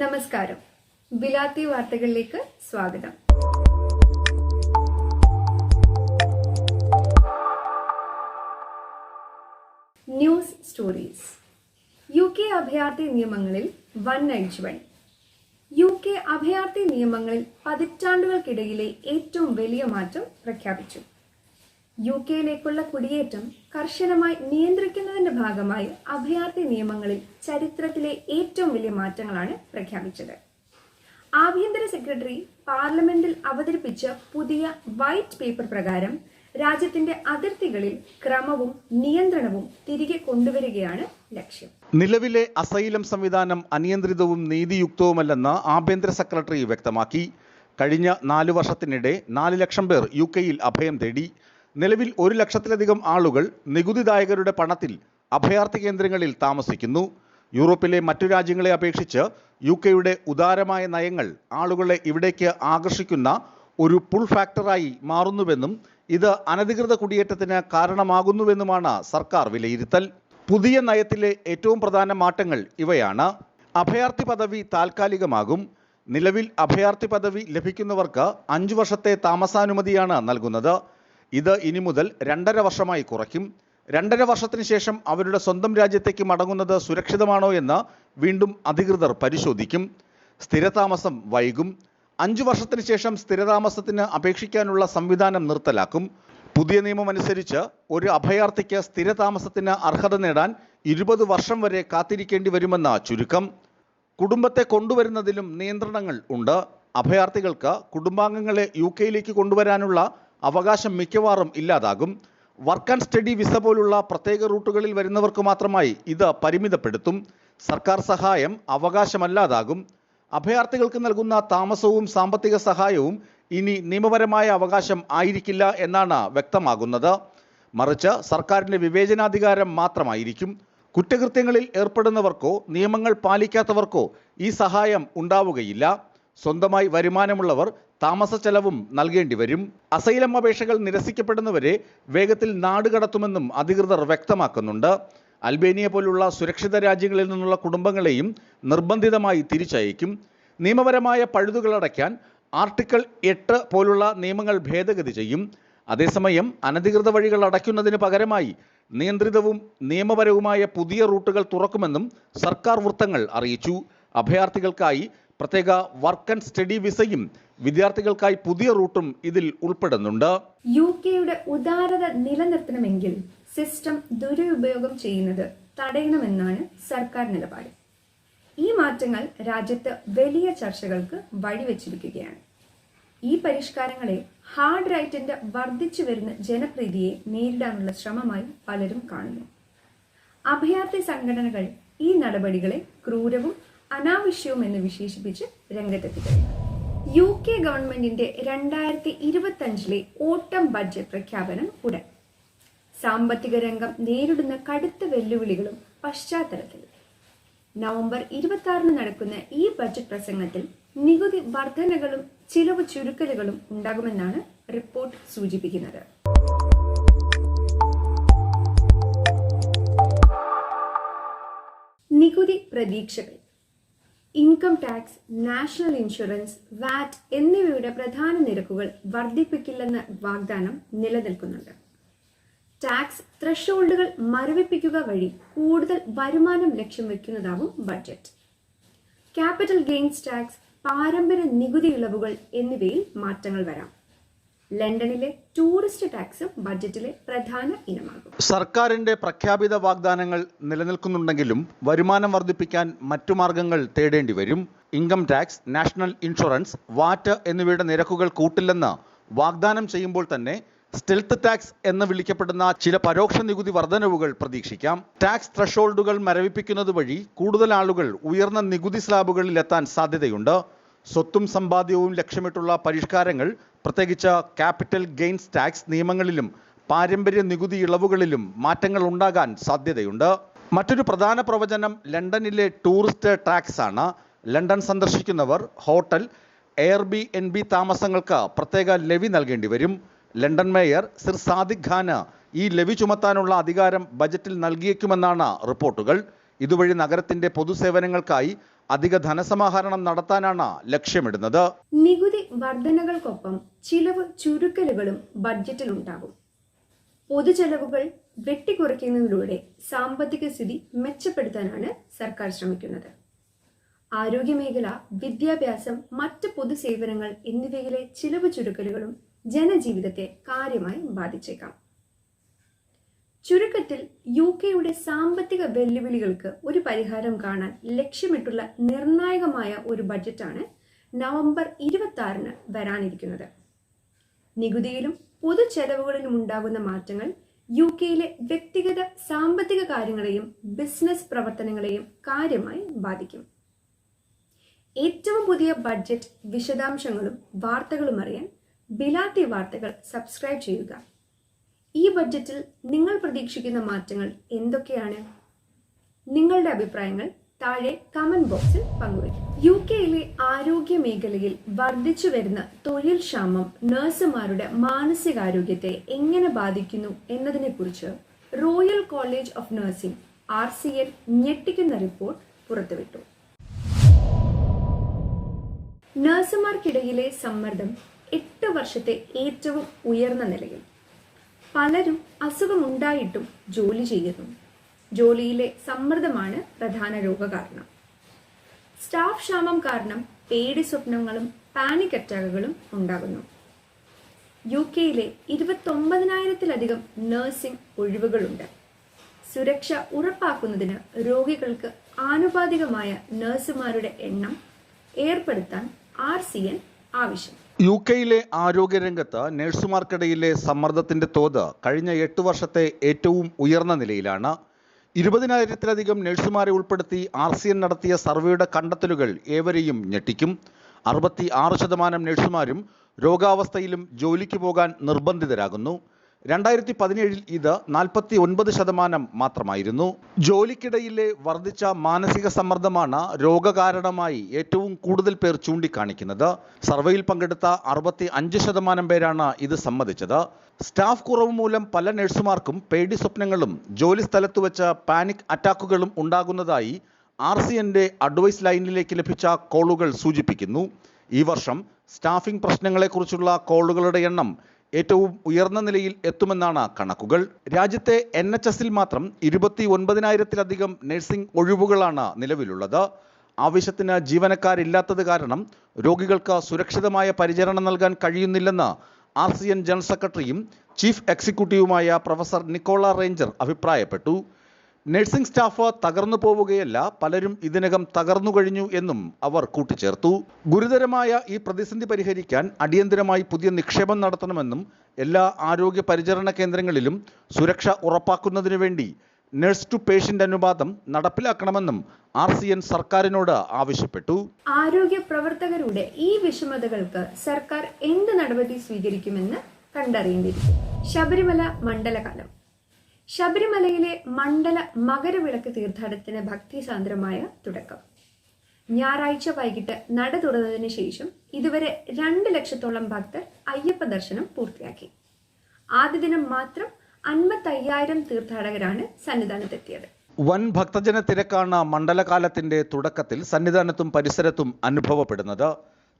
നമസ്കാരം. ബിലാത്തി വാർത്തകളിലേക്ക് സ്വാഗതം. News stories. യു കെ അഭയാർത്ഥി നിയമങ്ങളിൽ വൺ യു കെ അഭയാർത്ഥി നിയമങ്ങളിൽ പതിറ്റാണ്ടുകൾക്കിടയിലെ ഏറ്റവും വലിയ മാറ്റം പ്രഖ്യാപിച്ചു. യു കെയിലേക്കുള്ള കുടിയേറ്റം കർശനമായി നിയന്ത്രിക്കുന്നതിന്റെ ഭാഗമായി അഭയാർത്ഥി നിയമങ്ങളിൽ ചരിത്രത്തിലെ ഏറ്റവും വലിയ മാറ്റങ്ങളാണ് പ്രഖ്യാപിച്ചത്. ആഭ്യന്തര സെക്രട്ടറി പാർലമെന്റിൽ അവതരിപ്പിച്ച പുതിയ വൈറ്റ് പേപ്പർ പ്രകാരം രാജ്യത്തിന്റെ അതിർത്തികളിൽ ക്രമവും നിയന്ത്രണവും തിരികെ കൊണ്ടുവരികയാണ് ലക്ഷ്യം. നിലവിലെ അസൈലം സംവിധാനം അനിയന്ത്രിതവും നീതിയുക്തവുമല്ലെന്ന് ആഭ്യന്തര സെക്രട്ടറി വ്യക്തമാക്കി. കഴിഞ്ഞ നാലു വർഷത്തിനിടെ നാല് ലക്ഷം പേർ യു കെയിൽ അഭയം തേടി. നിലവിൽ ഒരു ലക്ഷത്തിലധികം ആളുകൾ നികുതിദായകരുടെ പണത്തിൽ അഭയാർത്ഥി കേന്ദ്രങ്ങളിൽ താമസിക്കുന്നു. യൂറോപ്പിലെ മറ്റു രാജ്യങ്ങളെ അപേക്ഷിച്ച് യു കെയുടെ ഉദാരമായ നയങ്ങൾ ആളുകളെ ഇവിടേക്ക് ആകർഷിക്കുന്ന ഒരു പുൾ ഫാക്ടറായി മാറുന്നുവെന്നും ഇത് അനധികൃത കുടിയേറ്റത്തിന് കാരണമാകുന്നുവെന്നുമാണ് സർക്കാർ വിലയിരുത്തൽ. പുതിയ നയത്തിലെ ഏറ്റവും പ്രധാന മാറ്റങ്ങൾ ഇവയാണ്. അഭയാർത്ഥി പദവി താൽക്കാലികമാകും. നിലവിൽ അഭയാർത്ഥി പദവി ലഭിക്കുന്നവർക്ക് അഞ്ചു വർഷത്തെ താമസാനുമതിയാണ് നൽകുന്നത്. ഇത് ഇനി മുതൽ രണ്ടര വർഷമായി കുറയ്ക്കും. രണ്ടര വർഷത്തിന് ശേഷം അവരുടെ സ്വന്തം രാജ്യത്തേക്ക് മടങ്ങുന്നത് സുരക്ഷിതമാണോ എന്ന് വീണ്ടും അധികൃതർ പരിശോധിക്കും. സ്ഥിരതാമസം വൈകും. അഞ്ചു വർഷത്തിന് ശേഷം സ്ഥിരതാമസത്തിന് അപേക്ഷിക്കാനുള്ള സംവിധാനം നിർത്തലാക്കും. പുതിയ നിയമം അനുസരിച്ച് ഒരു അഭയാർത്ഥിക്ക് സ്ഥിരതാമസത്തിന് അർഹത നേടാൻ ഇരുപത് വർഷം വരെ കാത്തിരിക്കേണ്ടി വരുമെന്ന ചുരുക്കം. കുടുംബത്തെ കൊണ്ടുവരുന്നതിലും നിയന്ത്രണങ്ങൾ ഉണ്ട്. അഭയാർത്ഥികൾക്ക് കുടുംബാംഗങ്ങളെ യു കെയിലേക്ക് കൊണ്ടുവരാനുള്ള അവകാശം മിക്കവാറും ഇല്ലാതാകും. വർക്ക് ആൻഡ് സ്റ്റഡി വിസ പോലുള്ള പ്രത്യേക റൂട്ടുകളിൽ വരുന്നവർക്ക് മാത്രമായി ഇത് പരിമിതപ്പെടുത്തും. സർക്കാർ സഹായം അവകാശമല്ലാതാകും. അഭയാർത്ഥികൾക്ക് നൽകുന്ന താമസവും സാമ്പത്തിക സഹായവും ഇനി നിയമപരമായ അവകാശം ആയിരിക്കില്ല എന്നാണ് വ്യക്തമാകുന്നത്. മറിച്ച് സർക്കാരിന്റെ വിവേചനാധികാരം മാത്രമായിരിക്കും. കുറ്റകൃത്യങ്ങളിൽ ഏർപ്പെടുന്നവർക്കോ നിയമങ്ങൾ പാലിക്കാത്തവർക്കോ ഈ സഹായം ഉണ്ടാവുകയില്ല. സ്വന്തമായി വരുമാനമുള്ളവർ താമസ ചെലവും നൽകേണ്ടി വരും. അസൈലം അപേക്ഷകൾ നിരസിക്കപ്പെടുന്നവരെ വേഗത്തിൽ നാടുകടത്തുമെന്നും അധികൃതർ വ്യക്തമാക്കുന്നുണ്ട്. അൽബേനിയ പോലുള്ള സുരക്ഷിത രാജ്യങ്ങളിൽ നിന്നുള്ള കുടുംബങ്ങളെയും നിർബന്ധിതമായി തിരിച്ചയക്കും. നിയമപരമായ പഴുതുകളടയ്ക്കാൻ ആർട്ടിക്കിൾ എട്ട് പോലുള്ള നിയമങ്ങൾ ഭേദഗതി ചെയ്യും. അതേസമയം അനധികൃത വഴികൾ അടയ്ക്കുന്നതിന് പകരമായി നിയന്ത്രിതവും നിയമപരവുമായ പുതിയ റൂട്ടുകൾ തുറക്കുമെന്നും സർക്കാർ വൃത്തങ്ങൾ അറിയിച്ചു. അഭയാർത്ഥികൾക്കായി പ്രത്യേക വർക്ക് ആൻഡ് സ്റ്റഡി വിസയും വിദ്യാർത്ഥികൾക്കായി പുതിയ റൂട്ടും ഇതിൽ ഉൾപ്പെടുന്നുണ്ട്. യു കെയുടെ ഉദാരത നിലനിർത്തണമെങ്കിൽ സിസ്റ്റം ദുരുപയോഗം ചെയ്യുന്നത് തടയണമെന്നാണ് സർക്കാർ നിലപാട്. ഈ മാറ്റങ്ങൾ രാജ്യത്ത് വലിയ ചർച്ചകൾക്ക് വഴിവെച്ചിരിക്കുകയാണ്. ഈ പരിഷ്കാരങ്ങളെ ഹാർഡ് റൈറ്റിന്റെ വർദ്ധിച്ചു വരുന്ന ജനപ്രീതിയെ നേരിടാനുള്ള ശ്രമമായി പലരും കാണുന്നു. അഭയാർത്ഥി സംഘടനകൾ ഈ നടപടികളെ ക്രൂരവും അനാവശ്യവും എന്ന് വിശേഷിപ്പിച്ച് രംഗത്തെത്തി കഴിഞ്ഞു യു കെ ഗവൺമെന്റിന്റെ രണ്ടായിരത്തി ഇരുപത്തി അഞ്ചിലെ ഓട്ടം ബഡ്ജറ്റ് പ്രഖ്യാപനം ഉടൻ. സാമ്പത്തിക രംഗം നേരിടുന്ന കടുത്ത വെല്ലുവിളികളും പശ്ചാത്തലത്തിൽ. നവംബർ ഇരുപത്തി നടക്കുന്ന ഈ ബഡ്ജറ്റ് പ്രസംഗത്തിൽ നികുതി വർധനകളും ചിലവ് ചുരുക്കലുകളും ഉണ്ടാകുമെന്നാണ് റിപ്പോർട്ട് സൂചിപ്പിക്കുന്നത്. നികുതി പ്രതീക്ഷകൾ. Income tax national insurance VAT എന്നിവയുടെ പ്രധാന നിരക്കുകൾ വർദ്ധിപ്പിക്കില്ലെന്ന വാഗ്ദാനം നിലനിൽക്കുന്നുണ്ട്. ടാക്സ് ത്രഷോൾഡുകൾ മരവിപ്പിക്കുക വഴി കൂടുതൽ വരുമാനം ലക്ഷ്യം വയ്ക്കുന്നതാവും ബഡ്ജറ്റ് ക്യാപിറ്റൽ ഗെയിൻസ് ടാക്സ് പാരമ്പര്യ നികുതി ഇളവുകൾ എന്നിവയിൽ മാറ്റങ്ങൾ വരാം. ലണ്ടനിലെ ടൂറിസ്റ്റ് ടാക്സ് ബഡ്ജറ്റിലെ പ്രധാന ഇനമാകും. സർക്കാരിന്റെ പ്രഖ്യാപിത വാഗ്ദാനങ്ങൾ നിലനിൽക്കുന്നുണ്ടെങ്കിലും വരുമാനം വർദ്ധിപ്പിക്കാൻ മറ്റു മാർഗങ്ങൾ തേടേണ്ടി വരും. Income tax national insurance VAT എന്നിവയുടെ നിരക്കുകൾ കൂട്ടില്ലെന്ന് വാഗ്ദാനം ചെയ്യുമ്പോൾ തന്നെ സ്റ്റെൽത്ത് ടാക്സ് എന്ന് വിളിക്കപ്പെടുന്ന ചില പരോക്ഷ നികുതി വർധനവുകൾ പ്രതീക്ഷിക്കാം. ടാക്സ് ത്രഷോൾഡുകൾ മരവിപ്പിക്കുന്നത് വഴി കൂടുതൽ ആളുകൾ ഉയർന്ന നികുതി സ്ലാബുകളിൽ എത്താൻ സാധ്യതയുണ്ട്. സ്വത്തും സമ്പാദ്യവും ലക്ഷ്യമിട്ടുള്ള പരിഷ്കാരങ്ങൾ പ്രത്യേകിച്ച് ക്യാപിറ്റൽ ഗെയിൻസ് ടാക്സ് നിയമങ്ങളിലും പാരമ്പര്യ നികുതി ഇളവുകളിലും മാറ്റങ്ങൾ ഉണ്ടാകാൻ സാധ്യതയുണ്ട്. മറ്റൊരു പ്രധാന പ്രവചനം ലണ്ടനിലെ ടൂറിസ്റ്റ് ടാക്സ് ആണ്. London സന്ദർശിക്കുന്നവർ hotel air B N B താമസങ്ങൾക്ക് പ്രത്യേക ലെവി നൽകേണ്ടി വരും. ലണ്ടൻ മേയർ സിർ സാദിഖ് ഖാന് ഈ ലെവി ചുമത്താനുള്ള അധികാരം ബജറ്റിൽ നൽകിയേക്കുമെന്നാണ് റിപ്പോർട്ടുകൾ. ഇതുവഴി നഗരത്തിന്റെ പൊതുസേവനങ്ങൾക്കായി അധിക ധനസമാഹരണം നടത്താനാണ് ലക്ഷ്യമിടുന്നത്. നികുതി വർധനകൾക്കൊപ്പം ചിലവ് ചുരുക്കലുകളും ബഡ്ജറ്റിൽ ഉണ്ടാകും പൊതുചെലവുകൾ വെട്ടിക്കുറയ്ക്കുന്നതിലൂടെ സാമ്പത്തിക സ്ഥിതി മെച്ചപ്പെടുത്താനാണ് സർക്കാർ ശ്രമിക്കുന്നത്. ആരോഗ്യമേഖല വിദ്യാഭ്യാസം മറ്റ് പൊതുസേവനങ്ങൾ എന്നിവയിലെ ചിലവ് ചുരുക്കലുകളും ജനജീവിതത്തെ കാര്യമായി ബാധിച്ചേക്കാം. ചുരുക്കത്തിൽ യു കെയുടെ സാമ്പത്തിക വെല്ലുവിളികൾക്ക് ഒരു പരിഹാരം കാണാൻ ലക്ഷ്യമിട്ടുള്ള നിർണായകമായ ഒരു ബജറ്റാണ് നവംബർ ഇരുപത്തി ആറിന് വരാനിരിക്കുന്നത്. നികുതിയിലും പൊതു ചെലവുകളിലും ഉണ്ടാകുന്ന മാറ്റങ്ങൾ യു കെയിലെ വ്യക്തിഗത സാമ്പത്തിക കാര്യങ്ങളെയും ബിസിനസ് പ്രവർത്തനങ്ങളെയും കാര്യമായി ബാധിക്കും. ഏറ്റവും പുതിയ ബഡ്ജറ്റ് വിശദാംശങ്ങളും വാർത്തകളും അറിയാൻ ബിലാത്തി വാർത്തകൾ സബ്സ്ക്രൈബ് ചെയ്യുക. ഈ ബഡ്ജറ്റിൽ നിങ്ങൾ പ്രതീക്ഷിക്കുന്ന മാറ്റങ്ങൾ എന്തൊക്കെയാണ്? നിങ്ങളുടെ അഭിപ്രായങ്ങൾ താഴെ കമന്റ് ബോക്സിൽ പങ്കുവയ്ക്കും. യു കെയിലെ ആരോഗ്യ മേഖലയിൽ വർദ്ധിച്ചു വരുന്ന തൊഴിൽ ക്ഷാമം നഴ്സുമാരുടെ മാനസികാരോഗ്യത്തെ എങ്ങനെ ബാധിക്കുന്നു എന്നതിനെക്കുറിച്ച് Royal College of Nursing R C N ഞെട്ടിക്കുന്ന റിപ്പോർട്ട് പുറത്തുവിട്ടു. നഴ്സുമാർക്കിടയിലെ സമ്മർദ്ദം എട്ട് വർഷത്തെ ഏറ്റവും ഉയർന്ന നിലയിൽ. പലരും അസുഖമുണ്ടായിട്ടും ജോലി ചെയ്യുന്നു. ജോലിയിലെ സമ്മർദ്ദമാണ് പ്രധാന രോഗകാരണം. സ്റ്റാഫ് ക്ഷാമം കാരണം പേടി സ്വപ്നങ്ങളും പാനിക് അറ്റാക്കുകളും ഉണ്ടാകുന്നു. യു കെയിലെ ഇരുപത്തൊമ്പതിനായിരത്തിലധികം നഴ്സിംഗ് ഒഴിവുകളുണ്ട്. സുരക്ഷ ഉറപ്പാക്കുന്നതിന് രോഗികൾക്ക് ആനുപാതികമായ നഴ്സുമാരുടെ എണ്ണം ഏർപ്പെടുത്താൻ ആർ സി എൻ ആവശ്യം. യു കെയിലെ ആരോഗ്യരംഗത്ത് നഴ്സുമാർക്കിടയിലെ സമ്മർദ്ദത്തിന്റെ തോത് കഴിഞ്ഞ എട്ട് വർഷത്തെ ഏറ്റവും ഉയർന്ന നിലയിലാണ്. ഇരുപതിനായിരത്തിലധികം നഴ്സുമാരെ ഉൾപ്പെടുത്തി ആർ സി എൻ നടത്തിയ സർവേയുടെ കണ്ടെത്തലുകൾ ഏവരെയും ഞെട്ടിക്കും. അറുപത്തി ആറ് ശതമാനം നഴ്സുമാരും രോഗാവസ്ഥയിലും ജോലിക്ക് പോകാൻ നിർബന്ധിതരാകുന്നു. രണ്ടായിരത്തി പതിനേഴിൽ ഇത് നാൽപ്പത്തി ഒൻപത് ശതമാനം മാത്രമായിരുന്നു. ജോലിക്കിടയിലെ വർദ്ധിച്ച മാനസിക സമ്മർദ്ദമാണ് രോഗകാരണമായി ഏറ്റവും കൂടുതൽ പേർ ചൂണ്ടിക്കാണിക്കുന്നത്. സർവേയിൽ പങ്കെടുത്ത അറുപത്തി അഞ്ച് ശതമാനം പേരാണ് ഇത് സമ്മതിച്ചത്. സ്റ്റാഫ് കുറവ് മൂലം പല നഴ്സുമാർക്കും പേടി സ്വപ്നങ്ങളും ജോലി സ്ഥലത്ത് വെച്ച പാനിക് അറ്റാക്കുകളും ഉണ്ടാകുന്നതായി ആർ സി എന്റെ അഡ്വൈസ് ലൈനിലേക്ക് ലഭിച്ച കോളുകൾ സൂചിപ്പിക്കുന്നു. ഈ വർഷം സ്റ്റാഫിംഗ് പ്രശ്നങ്ങളെക്കുറിച്ചുള്ള കോളുകളുടെ എണ്ണം ഏറ്റവും ഉയർന്ന നിലയിൽ എത്തുമെന്നാണ് കണക്കുകൾ. രാജ്യത്തെ എൻ എച്ച് എസിൽ മാത്രം ഇരുപത്തി ഒൻപതിനായിരത്തിലധികം നഴ്സിംഗ് ഒഴിവുകളാണ് നിലവിലുള്ളത്. ആവശ്യത്തിന് ജീവനക്കാരില്ലാത്തത് കാരണം രോഗികൾക്ക് സുരക്ഷിതമായ പരിചരണം നൽകാൻ കഴിയുന്നില്ലെന്ന് ആർ സി എൻ ജനറൽ സെക്രട്ടറിയും ചീഫ് എക്സിക്യൂട്ടീവുമായ പ്രൊഫസർ നിക്കോള റേഞ്ചർ അഭിപ്രായപ്പെട്ടു. നഴ്സിംഗ് സ്റ്റാഫ് തകർന്നു പോവുകയല്ല പലരും ഇതിനകം തകർന്നു കഴിഞ്ഞു എന്നും അവർ കൂട്ടിച്ചേർത്തു. ഗുരുതരമായ ഈ പ്രതിസന്ധി പരിഹരിക്കാൻ അടിയന്തരമായി പുതിയ നിക്ഷേപം നടത്തണമെന്നും എല്ലാ ആരോഗ്യ പരിചരണ കേന്ദ്രങ്ങളിലും സുരക്ഷ ഉറപ്പാക്കുന്നതിനു വേണ്ടി നഴ്സ് ടു പേഷ്യന്റ് അനുപാതം നടപ്പിലാക്കണമെന്നും ആർ സി എൻ സർക്കാരിനോട് ആവശ്യപ്പെട്ടു. ആരോഗ്യ പ്രവർത്തകരുടെ ഈ വിഷമതകൾക്ക് സർക്കാർ എന്ത് നടപടി സ്വീകരിക്കുമെന്ന് കണ്ടറിയേണ്ടിയിരിക്കും ശബരിമല മണ്ഡലകാലം. ശബരിമലയിലെ മണ്ഡല മകരവിളക്ക് തീർത്ഥാടനത്തിന് ഭക്തിസാന്ദ്രമായ തുടക്കം. ഞായറാഴ്ച വൈകിട്ട് നട തുറന്നതിന് ശേഷം ഇതുവരെ രണ്ട് ലക്ഷത്തോളം ഭക്തർ അയ്യപ്പ ദർശനം പൂർത്തിയാക്കി. ആദ്യ ദിനം മാത്രം അൻപത്തയ്യായിരം തീർത്ഥാടകരാണ് സന്നിധാനത്തെത്തിയത്. വൻ ഭക്തജന തിരക്കാണ് മണ്ഡലകാലത്തിന്റെ തുടക്കത്തിൽ സന്നിധാനത്തും പരിസരത്തും അനുഭവപ്പെടുന്നത്.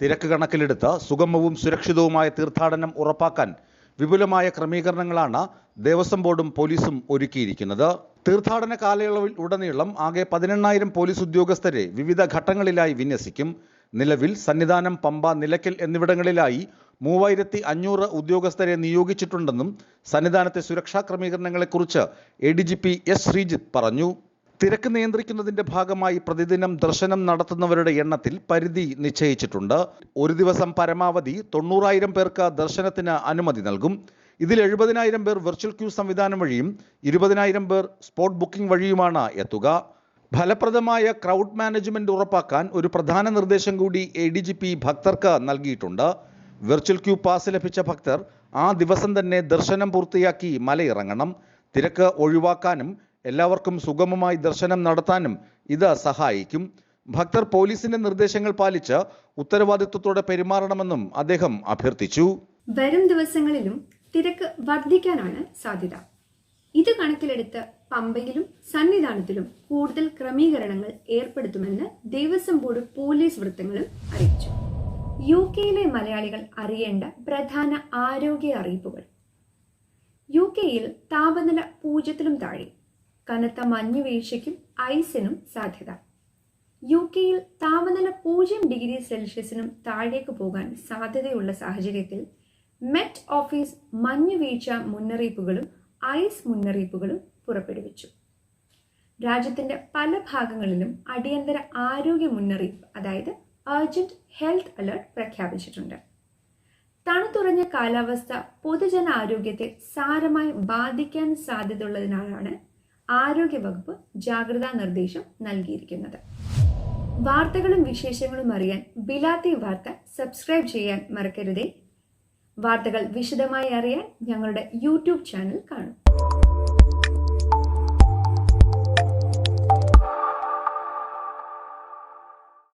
തിരക്ക് കണക്കിലെടുത്ത് സുഗമവും സുരക്ഷിതവുമായ തീർത്ഥാടനം ഉറപ്പാക്കാൻ വിപുലമായ ക്രമീകരണങ്ങളാണ് ദേവസ്വം ബോർഡും പോലീസും ഒരുക്കിയിരിക്കുന്നത്. തീർത്ഥാടന കാലയളവിൽ ഉടനീളം ആകെ പതിനെണ്ണായിരം പോലീസ് ഉദ്യോഗസ്ഥരെ വിവിധ ഘട്ടങ്ങളിലായി വിന്യസിക്കും. നിലവിൽ സന്നിധാനം പമ്പ നിലയ്ക്കൽ എന്നിവിടങ്ങളിലായി മൂവായിരത്തി അഞ്ഞൂറ് ഉദ്യോഗസ്ഥരെ നിയോഗിച്ചിട്ടുണ്ടെന്നും സന്നിധാനത്തെ സുരക്ഷാ ക്രമീകരണങ്ങളെക്കുറിച്ച് A D G P S Sreejith പറഞ്ഞു. തിരക്ക് നിയന്ത്രിക്കുന്നതിന്റെ ഭാഗമായി പ്രതിദിനം ദർശനം നടത്തുന്നവരുടെ എണ്ണത്തിൽ പരിധി നിശ്ചയിച്ചിട്ടുണ്ട്. ഒരു ദിവസം പരമാവധി തൊണ്ണൂറായിരം പേർക്ക് ദർശനത്തിന് അനുമതി നൽകും. ഇതിൽ എഴുപതിനായിരം പേർ വെർച്വൽ ക്യൂ സംവിധാനം വഴിയും ഇരുപതിനായിരം പേർ സ്പോട്ട് ബുക്കിംഗ് വഴിയുമാണ് എത്തുക. ഫലപ്രദമായ ക്രൗഡ് മാനേജ്മെന്റ് ഉറപ്പാക്കാൻ ഒരു പ്രധാന നിർദ്ദേശം കൂടി എ ഡി ജി പി ഭക്തർക്ക് നൽകിയിട്ടുണ്ട്. വെർച്വൽ ക്യൂ പാസ് ലഭിച്ച ഭക്തർ ആ ദിവസം തന്നെ ദർശനം പൂർത്തിയാക്കി മലയിറങ്ങണം. തിരക്ക് ഒഴിവാക്കാനും എല്ലാവർക്കും സുഗമമായി ദർശനം നടത്താനും ഇത് സഹായിക്കും. ഭക്തർ പോലീസിന്റെ നിർദ്ദേശങ്ങൾ പാലിച്ച് ഉത്തരവാദിത്വത്തോടെ പെരുമാറണമെന്നും അദ്ദേഹം അഭ്യർത്ഥിച്ചു. വരും ദിവസങ്ങളിലും തിരക്ക് വർദ്ധിക്കാനാണ് സാധ്യത. ഇത് കണക്കിലെടുത്ത് പമ്പയിലും സന്നിധാനത്തിലും കൂടുതൽ ക്രമീകരണങ്ങൾ ഏർപ്പെടുത്തുമെന്ന് ദേവസ്വം ബോർഡ് പോലീസ് വൃത്തങ്ങളും അറിയിച്ചു. യു കെയിലെ മലയാളികൾ അറിയേണ്ട പ്രധാന ആരോഗ്യ അറിയിപ്പുകൾ. യു കെയിൽ താപനില പൂജ്യത്തിലും താഴെ. കനത്ത മഞ്ഞുവീഴ്ചയ്ക്കും ഐസിനും സാധ്യത. യു കെയിൽ താപനില പൂജ്യം ഡിഗ്രി സെൽഷ്യസിനും താഴേക്ക് പോകാൻ സാധ്യതയുള്ള സാഹചര്യത്തിൽ മെറ്റ് ഓഫീസ് മഞ്ഞുവീഴ്ച മുന്നറിയിപ്പുകളും ഐസ് മുന്നറിയിപ്പുകളും പുറപ്പെടുവിച്ചു. രാജ്യത്തിന്റെ പല ഭാഗങ്ങളിലും അടിയന്തര ആരോഗ്യ മുന്നറിയിപ്പ് അതായത് അർജന്റ് ഹെൽത്ത് അലർട്ട് പ്രഖ്യാപിച്ചിട്ടുണ്ട്. തണുത്തുറഞ്ഞ കാലാവസ്ഥ പൊതുജനാരോഗ്യത്തെ സാരമായി ബാധിക്കാൻ സാധ്യതയുള്ളതിനാലാണ് ആരോഗ്യവകുപ്പ് ജാഗ്രതാ നിർദ്ദേശം നൽകിയിരിക്കുന്നത്. വാർത്തകളും വിശേഷങ്ങളും അറിയാൻ ബിലാത്തി വാർത്ത സബ്സ്ക്രൈബ് ചെയ്യാൻ മറക്കരുതേ. വാർത്തകൾ വിശദമായി അറിയാൻ ഞങ്ങളുടെ യൂട്യൂബ് ചാനൽ കാണും.